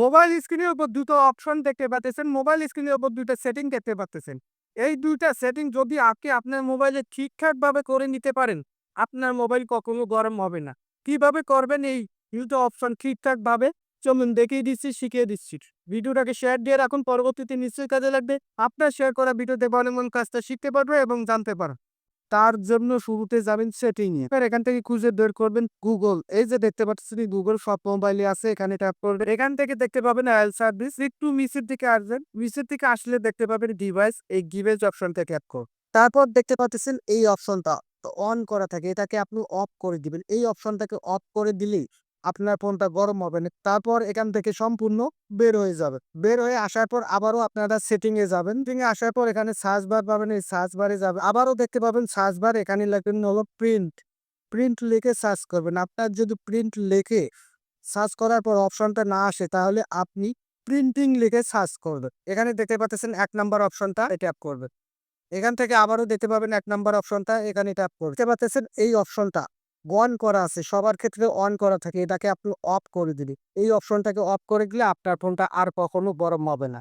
Mobile স্ক্রিনের উপর দুটো অপশন দেখতে পাচ্ছেন মোবাইল স্ক্রিনের উপর দুটো সেটিং দেখতে পাচ্ছেন এই দুইটা সেটিং যদি আপনি আপনার মোবাইলে ঠিকঠাকভাবে করে নিতে পারেন, আপনার মোবাইল কখনো গরম হবে না। কীভাবে করবেন? এই দুটো অপশন ঠিকঠাকভাবে চলুন দেখিয়ে দিচ্ছি, শিখিয়ে দিচ্ছি। ভিডিওটাকে শেয়ার দিয়ে রাখুন, পরবর্তীতে নিশ্চয়ই কাজে লাগবে। আপনার শেয়ার করা ভিডিওতে ভালো মন কাজটা শিখতে পারবে এবং জানতে পারবে। তার জন্য শুরুতে যাবেন সেটিং এবার এখান থেকে খুঁজে বের করবেন গুগল। এই যে দেখতে পাচ্ছেন গুগল সব মোবাইলে আছে, এখানে ট্যাপ করবেন। এখান থেকে দেখতে পাবেন অয়েল সার্ভিস একটু মিসের দিকে আসবেন। মিসের দিকে আসলে দেখতে পাবেন ডিভাইস এই গিভেজ অপশন থেকে ট্যাপ কর তারপর দেখতে পাচ্ছেন এই অপশনটা অন করা থাকে, এটাকে আপনি অফ করে দিবেন। এই অপশনটাকে অফ করে দিলেই আপনার ফোনটা গরম হবে না। তারপর এখান থেকে সম্পূর্ণ বের হয়ে যাবে। বের হয়ে আসার পর আবারও আপনারা সেটিং এ যাবেন। সেটিং এ আসার পর এখানে সার্চ বার পাবেন। এই সার্চ বারে যাবে। আবারও দেখতে পাবেন সার্চ বার এখানে লিখবেন হলো প্রিন্ট প্রিন্ট লিখে সার্চ করবেন। আপনার যদি প্রিন্ট লিখে সার্চ করার পর অপশনটা না আসে, তাহলে আপনি প্রিন্টিং লিখে সার্চ করবেন। এখানে দেখতে পাচ্ছেন এক নাম্বার অপশনটা ট্যাপ করবেন এখান থেকে আবারও দেখতে পাবেন এক নাম্বার অপশনটা এখানে ট্যাপ করবেন দেখতে পাচ্ছেন এই অপশনটা অন করা আছে, সবার ক্ষেত্রে অন করা থাকে, এটাকে আপনি অফ করে দিলে। এই অপশনটাকে অফ করে দিলে আপনার ফোনটা আর কখনো গরম হবে না।